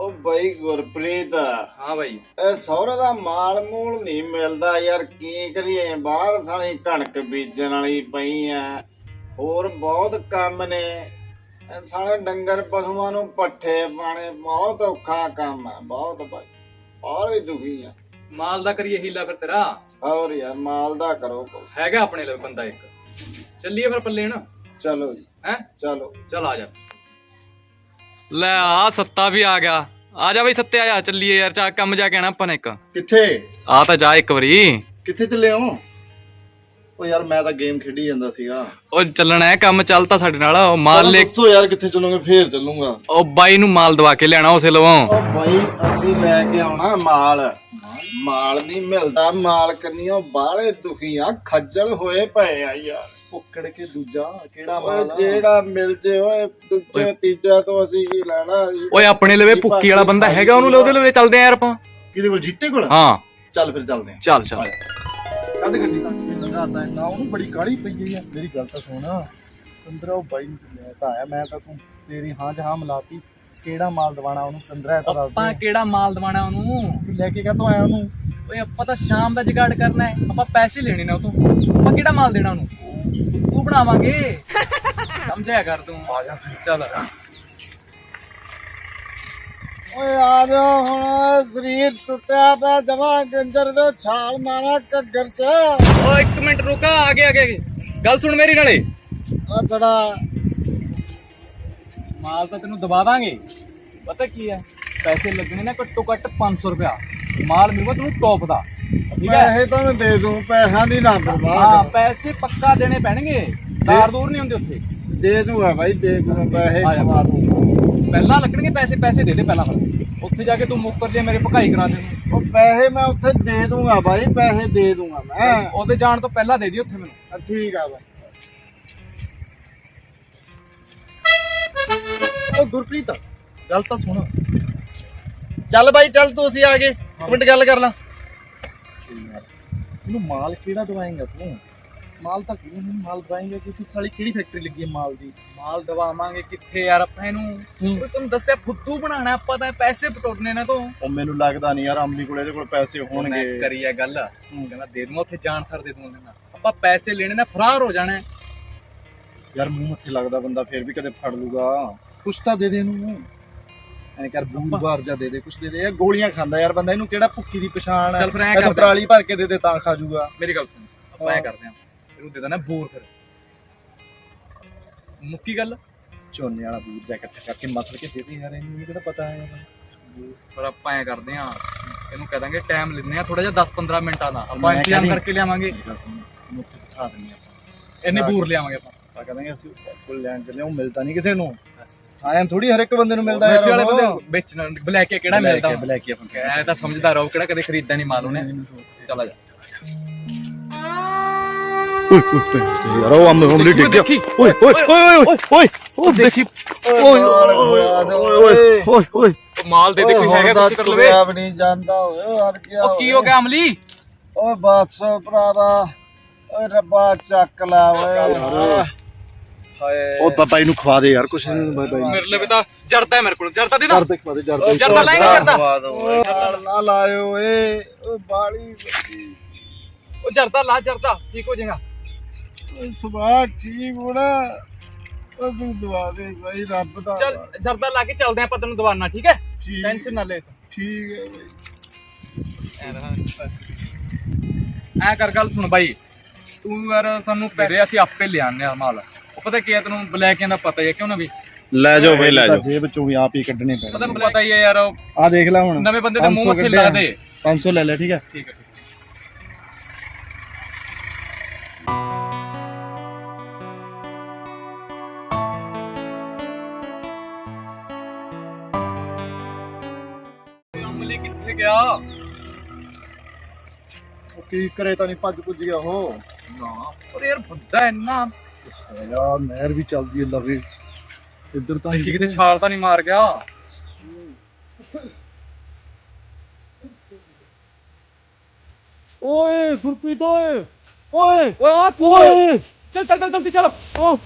ਉਹ ਬਈ ਗੁਰਪ੍ਰੀਤ। ਹਾਂ ਬਾਈ। ਇਹ ਸਹੁਰੇ ਦਾ ਮਾਲ ਮੂਲ ਨਹੀਂ ਮਿਲਦਾ ਯਾਰ ਕੀ ਕਰੀਏ? ਬਾਹਰ ਸਾਲੀ ਕਣਕ ਬੀਜਣ ਵਾਲੀ ਪਈ ਆ ਹੋਰ ਬਹੁਤ ਕੰਮ ਨੇ। ਇਹ ਸਾਲੇ ਡੰਗਰ ਪਸ਼ੂਆਂ ਨੂੰ ਪੱਠੇ ਪਾਣੇ ਬਹੁਤ ਔਖਾ ਕੰਮ ਆ ਬਹੁਤ ਬਾਈ। ਔਰ ਵੀ ਦੁਖੀ ਆ ਮਾਲ ਦਾ ਕਰੀਏ ਹੀਲਾ ਫਿਰ ਤੇਰਾ। ਔਰ ਯਾਰ ਮਾਲ ਦਾ ਕਰੋ ਕੁਛ। ਹੈਗਾ ਆਪਣੇ ਲਈ ਬੰਦਾ ਇੱਕ। ਚੱਲੀਏ ਫਿਰ ਪੱਲੇ ਨਾ ਚਲੋ ਜੀ। ਹੈ? ਚਲੋ। ਚੱਲ ਆ ਜਾ। ਲੈ ਆ ਸੱਤਾ ਵੀ ਆ ਗਿਆ। ਆ ਜਾ ਬਈ ਸੱਤੇ ਆ ਜਾ ਚੱਲੀਏ ਯਾਰ ਚਾ ਕੰਮ ਜਾ ਕੇ ਆਣਾ ਆਪਾਂ ਨੇ ਇੱਕ। ਕਿੱਥੇ? ਆ ਤਾਂ ਜਾ ਇੱਕ ਵਾਰੀ। ਕਿੱਥੇ ਚੱਲੇ ਹੋ? ਉਹ ਯਾਰ ਮੈਂ ਤਾਂ ਗੇਮ ਖੇਡੀ ਜਾਂਦਾ ਸੀਗਾ। ਉਹ ਚੱਲਣਾ ਹੈ ਕੰਮ ਚੱਲ ਤਾਂ ਸਾਡੇ ਨਾਲ। ਉਹ ਮਾਲ ਲੈ ਦੱਸੋ ਯਾਰ ਕਿੱਥੇ ਚੱਲੋਗੇ ਫੇਰ ਚੱਲੂਗਾ। ਉਹ ਬਾਈ ਨੂੰ ਮਾਲ ਦਵਾ ਕੇ ਲਿਆਣਾ ਉਸੇ ਲਵੋਂ। ਉਹ ਬਾਈ ਅਸੀਂ ਲੈ ਕੇ ਆਉਣਾ ਮਾਲ। ਮਾਲ ਨਹੀਂ ਮਿਲਦਾ ਮਾਲ ਕੰਨੀਓ ਬਾਹਲੇ ਦੁਖੀ ਆ ਖੱਜਲ ਹੋਏ ਪਏ ਆ ਯਾਰ। ਪੁੱਕੜ ਕੇ ਦੂਜਾ ਕਿਹੜਾ ਓਏ ਮਾਲ ਆ? ਜਿਹੜਾ ਮਿਲ ਜੇ ਓਏ ਦੂਜੇ ਤੀਜਾ ਤੋਂ ਅਸੀਂ ਕੀ ਲੈਣਾ? ਓਏ ਆਪਣੇ ਲਵੇ ਭੁੱਕੀ ਵਾਲਾ ਬੰਦਾ ਹੈਗਾ ਉਹਨੂੰ ਲੈ ਉਹਦੇ ਲਵੇ ਚੱਲਦੇ ਆ ਯਾਰ ਆਪਾਂ। ਕਿਹਦੇ ਕੋਲ ਜੀਤੇ ਕੋਲ? ਹਾਂ। ਚੱਲ ਫਿਰ ਚੱਲਦੇ ਚੱਲ ਚੱਲ। ਕੱਢ ਗੱਡੀ। ਤਾਂ ਇਹ ਲਗਾਤਾ ਨਾ ਉਹਨੂੰ ਬੜੀ ਕਾਲੀ ਪਈ ਆ। ਮੇਰੀ ਗੱਲ ਤਾਂ ਸੁਣ। ਪੰਦਰਾ ਉਹ ਬਾਈ ਮੈਂ ਤਾਂ ਆਇਆ ਮੈਂ ਤਾਂ ਤੂੰ ਤੇਰੀ ਹਾਂ ਜਹਾਂ ਮਲਾਤੀ। ਕਿਹੜਾ ਮਾਲ ਦਵਾਣਾ ਉਹਨੂੰ? ਪੰਦਰਾ ਇਹ ਤਾਂ ਦੱਸ ਆਪਾਂ ਕਿਹੜਾ ਮਾਲ ਦਵਾਣਾ ਉਹਨੂੰ? ਲੈ ਕੇ ਕਾਤੋਂ ਆਇਆ ਉਹਨੂੰ? ਓਏ ਆਪਾਂ ਤਾਂ ਸ਼ਾਮ ਦਾ ਜੁਗਾੜ ਕਰਨਾ ਹੈ। ਆਪਾਂ ਪੈਸੇ ਲੈਣੇ ਨੇ ਉਹ ਤੋਂ। ਆਪਾਂ ਕਿਹੜਾ ਮਾਲ ਦੇਣਾ ਉਹਨੂੰ? ਤੂੰ ਬਣਾਵਾਂਗੇ। ਸਮਝਿਆ ਕਰ ਤੂੰ। ਆ ਜਾ ਚੱਲ। ਓਏ ਆ ਜਾ ਹੁਣ ਸਰੀਰ ਟੁੱਟਿਆ ਪਿਆ ਜਮਾ ਗੰਜਰ ਦੇ ਛਾਲ ਮਾਰਾ ਘੱਗਰ ਚ। ਓ ਇੱਕ ਮਿੰਟ ਰੁਕਾ ਆ ਗਿਆ ਆ ਗਿਆ ਗੱਲ ਸੁਣ ਮੇਰੀ ਨਾਲੇ। ਆ ਚੜਾ ਮਾਲ ਤਾਂ ਤੈਨੂੰ ਦਵਾ ਦਾਂਗੇ। ਪਤਾ ਕੀ ਹੈ? ਪੈਸੇ ਲੱਗਣੇ ਨੇ ਘੱਟੋ ਘੱਟ 500 ਰੁਪਿਆ ਮਾਲ ਮਿਲੂਗਾ ਤੈਨੂੰ ਟੌਪ ਦਾ। ਠੀਕ ਹੈ। ਪੈਸੇ ਤਾਂ ਮੈਂ ਦੇ ਦੂੰ ਪੈਸਿਆਂ ਦੀ ਨਾ ਹਾਂ। ਪੈਸੇ ਪੱਕਾ ਦੇਣੇ ਪੈਣਗੇ। ਦਾਰ ਦੂਰ ਨਹੀਂ ਹੁੰਦੇ ਉੱਥੇ। ਦੇ ਦੂੰਗਾ ਬਾਈ ਦੇ ਦੂੰਗਾ ਪੈਸੇ ਆ ਜਾ। ਕਮਾ ਦੂੰਗਾ। ਪਹਿਲਾਂ ਲੱਗਣਗੇ ਪੈਸੇ ਪੈਸੇ ਦੇ ਦੇ ਪਹਿਲਾਂ ਫਿਰ ਉੱਥੇ ਜਾ ਕੇ ਤੂੰ ਮੁੱਕਰ ਜੇ ਮੇਰੇ ਭਕਾਈ ਕਰਾ ਦੇ। ਉਹ ਪੈਸੇ ਮੈਂ ਉੱਥੇ ਦੇ ਦੂੰਗਾ ਬਾਈ ਪੈਸੇ ਦੇ ਦੂੰਗਾ ਮੈਂ। ਉਹਦੇ ਜਾਣ ਤੋਂ ਪਹਿਲਾਂ ਦੇ ਦੀ ਉੱਥੇ ਮੈਨੂੰ। ਆ, ਠੀਕ ਆ ਬਾਈ। ਉਹ ਗੁਰਪ੍ਰੀਤ ਗੱਲ ਤਾਂ ਸੁਣ। ਚੱਲ ਬਾਈ ਚੱਲ ਤੂੰ ਅਸੀਂ ਆ ਗਏ। ਇੱਕ ਮਿੰਟ ਗੱਲ ਕਰ ਲਾਂ। ਇਹਨੂੰ ਮਾਲ ਕਿਹੜਾ ਦਵਾਏਂਗਾ ਤੂੰ? ਮਾਲ ਤਾਂ ਕਿਹਨੇ ਨਹੀਂ ਮਾਲ ਦਵਾਏਂਗਾ ਕਿ ਇੱਥੇ ਸਾਲੀ ਕਿਹੜੀ ਫੈਕਟਰੀ ਲੱਗੀ ਹੈ ਮਾਲ ਦੀ? ਮਾਲ ਦਵਾਵਾਂਗੇ ਕਿੱਥੇ ਯਾਰ ਆਪਾਂ ਇਹਨੂੰ? ਤੈਨੂੰ ਦੱਸਿਆ ਫੁੱਦੂ ਬਣਾਣਾ ਆਪਾਂ ਤਾਂ ਪੈਸੇ ਪਟੋਰਨੇ ਨੇ ਤੋਂ। ਉਹ ਮੈਨੂੰ ਲੱਗਦਾ ਨਹੀਂ ਯਾਰ ਅੰਮੀ ਕੋਲ ਇਹਦੇ ਕੋਲ ਪੈਸੇ ਹੋਣਗੇ। ਕਰੀ ਆ ਗੱਲ। ਕਹਿੰਦਾ ਦੇ ਦੂੰਗਾ ਉੱਥੇ ਜਾਣ ਸਰ ਦੇ ਦੂੰਗਾ ਕਹਿੰਦਾ। ਆਪਾਂ ਪੈਸੇ ਲੈਣੇ ਨੇ ਫਰਾਰ ਹੋ ਜਾਣਾ। ਯਾਰ ਮੂੰਹ ਮੱਥੇ ਲੱਗਦਾ ਬੰਦਾ ਫੇਰ ਵੀ ਕਦੇ ਫੜ ਲੂਗਾ। ਕੁਛ ਤਾਂ ਦੇ ਦੇ ਇਹਨੂੰ। ਐ ਕਰ ਬੂਰ ਬਾਰ ਜਾ ਦੇ ਦੇ ਕੁਛ ਦੇ ਦੇ। ਇਹ ਗੋਲੀਆਂ ਖਾਂਦਾ ਯਾਰ ਬੰਦਾ ਇਹਨੂੰ ਕਿਹੜਾ ਭੁੱਕੀ ਦੀ ਪਛਾਣ ਚੱਲ ਫਿਰ ਐਂ ਇਹ ਕਰਦੇ। ਪਰਾਲੀ ਭਰ ਕੇ ਦੇ ਦੇ ਤਾਂ ਖਾ ਜੂਗਾ ਮੇਰੀ ਗੱਲ ਸੁਣ ਆਪਾਂ ਐ ਹਾਂ। ਕਰਦੇ ਆਂ। ਇਹਨੂੰ ਦੇ ਦੇਣਾ ਬੋਰ ਫਿਰ। ਮੁੱਕੀ ਗੱਲ? ਝੋਨੇ ਵਾਲਾ ਬੂਰ ਜਾ ਇਕੱਠਾ ਕਰਕੇ ਮਸਲ ਕੇ ਦੇ ਦੇ ਯਾਰ ਇਹਨੂੰ ਕਿਹੜਾ ਪਤਾ ਹੈ? ਪਰ ਆਪਾਂ ਐ ਕਰਦੇ ਆਂ ਇਹਨੂੰ ਕਹਿ ਦਾਂਗੇ ਟਾਈਮ ਲੈਂਦੇ ਆ ਥੋੜਾ ਜਿਹਾ 10-15 ਮਿੰਟਾਂ ਦਾ। ਆਪਾਂ ਮੈਂ ਇੰਤਜ਼ਾਮ ਕਹਿੰਦੀ- ਕਰਕੇ ਲਿਆਵਾਂਗੇ। ਮੁੱਠ ਬਿਠਾ ਦਿੰਦੇ ਆਪਾਂ। ਇੰਨੇ ਬੂਰ ਲਿਆਵਾਂਗੇ ਆਪਾਂ। ਤਾਂ ਕਹਿੰਦੇ ਅਸੀਂ ਕੋਲ ਲੈਣ ਚੱਲੇ ਉਹ ਮਿਲਦਾ ਨਹੀਂ ਕਿਸੇ ਨੂੰ। ਆਇਮ ਥੋੜੀ ਹਰ ਇੱਕ ਬੰਦੇ ਨੂੰ ਮਿਲਦਾ ਨਸ਼ੇ ਵਾਲੇ। ਬੰਦੇ ਵੇਚਣ ਬਲੈਕ ਕਿਹੜਾ ਮਿਲਦਾ ਹੈ, ਬਲੈਕ ਹੀ ਆਪਾਂ ਐ ਤਾਂ ਸਮਝਦਾਰ ਹੋ ਕਿਹੜਾ ਕਦੇ ਖਰੀਦਦਾ ਨਹੀਂ ਮਾਲ ਉਹਨੇ ਚਲਾ ਜਾ ਯਾਰ ਉਹ ਅੰਮ੍ਰਿਤ ਹਮਲੀ ਡਿੱਗ ਗਿਆ। ਓਏ ਓਏ ਓਏ ਓਏ ਓਏ ਉਹ ਦੇਖੀ ਓਏ ਓਏ ਓਏ ਓਏ ਓਏ ਮਾਲ ਦੇ ਦੇ ਕੋਈ ਹੈਗਾ ਕੁਛ ਕਰ ਲਵੇ ਆਪ ਨਹੀਂ ਜਾਂਦਾ ਓਏ ਹਰ ਗਿਆ ਉਹ ਕੀ ਹੋ ਗਿਆ ਅਮਲੀ ਓਏ ਬਸ ਭਰਾਵਾ ਓਏ ਰੱਬਾ ਚੱਕ ਲਾ ਓਏ ਉਹ ਬਾਬਾ ਇਹਨੂੰ ਖਵਾ ਦੇ ਯਾਰ ਕੁਛ ਬਾਈ ਬਾਈ ਮੇਰੇ ਲਈ ਤਾਂ ਜਰਦਾ ਹੈ ਮੇਰੇ ਕੋਲ ਜਰਦਾ ਦੇ ਦਾ ਜਰ ਦੇ ਖਵਾ ਦੇ। ਜਰ ਦੇ ਜਰਦਾ ਲਾਏਗਾ ਜਰਦਾ ਨਾ ਲਾਇਓ ਓਏ ਓਏ ਬਾਲੀ। ਉਹ ਜਰਦਾ ਲਾ ਜਰਦਾ ਠੀਕ ਹੋ ਜਾਏਗਾ। ਸੁਭਾ ਠੀਕ ਹੋਣਾ ਓ ਤੂੰ ਦੁਆ ਦੇ ਭਾਈ ਰੱਬ ਦਾ ਚੱਲ ਜਰਦਾ ਲਾ ਕੇ ਚੱਲਦੇ ਆਪਾਂ ਤੈਨੂੰ ਦਵਾਨਾ ਠੀਕ ਹੈ? ਟੈਨਸ਼ਨ ਨਾ ਲੈ ਠੀਕ ਹੈ ਬਈ। ਐ ਕਰ ਗੱਲ ਸੁਣ ਬਾਈ। ਤੂੰ ਯਾਰ ਸਾਨੂੰ ਪੈਸੇ ਅਸੀਂ ਆਪੇ ਲਿਆਉਂਦੇ ਆ ਮਾਲ। ਉਹ ਪਤਾ ਕੀ ਹੈ ਤੈਨੂੰ ਬਲੈਕਿਆਂ ਦਾ ਪਤਾ ਹੀ ਹੈ ਕਿਉਂ ਨਾ ਵੀ? ਲੈ ਜਾਓ ਬਈ ਲੈ ਤਾਂ ਜਾਓ। ਜੇਬ ਚੋਂ ਵੀ ਆਪ ਹੀ ਕੱਢਣੇ ਪਤਾ ਪੈਣੇ ਮੈਨੂੰ ਪਤਾ ਹੀ ਹੈ ਯਾਰ ਉਹ ਆ ਦੇਖ ਲੈ ਹੁਣ। ਨਵੇਂ ਬੰਦੇ ਦੇ ਮੂੰਹ 500 ਮੱਥੇ ਲਾ ਕੱਢਿਆ। ਦੇ। 500 ਲੈ ਲੈ ਠੀਕ ਹੈ? ਠੀਕ ਹੈ। ਅਮਲੀ ਕਿੱਥੇ ਗਿਆ? ਕੀ ਕਰੇ ਤਾਂ ਨਹੀਂ ਭੱਜ ਪੁੱਜ ਗਿਆ ਉਹ। ਨਾ ਪਰ ਯਾਰ ਬੰਦਾ ਇੰਨਾ ਯਾਰ ਨਹਿਰ ਵੀ ਚੱਲਦੀ ਹੈ ਲਵੇ ਇੱਧਰ ਤਾਂ ਦੇਖੀ ਕਿਤੇ ਛਾਲ ਤਾਂ ਨਹੀਂ ਮਾਰ ਗਿਆ। ਓਏ ਗੁਰਪ੍ਰੀਤ ਓਏ ਓਏ। ਓਏ ਆ ਓਏ। ਚੱਲ ਚੱਲ ਚੱਲ ਜਲਦੀ ਚੱਲ। ਓ।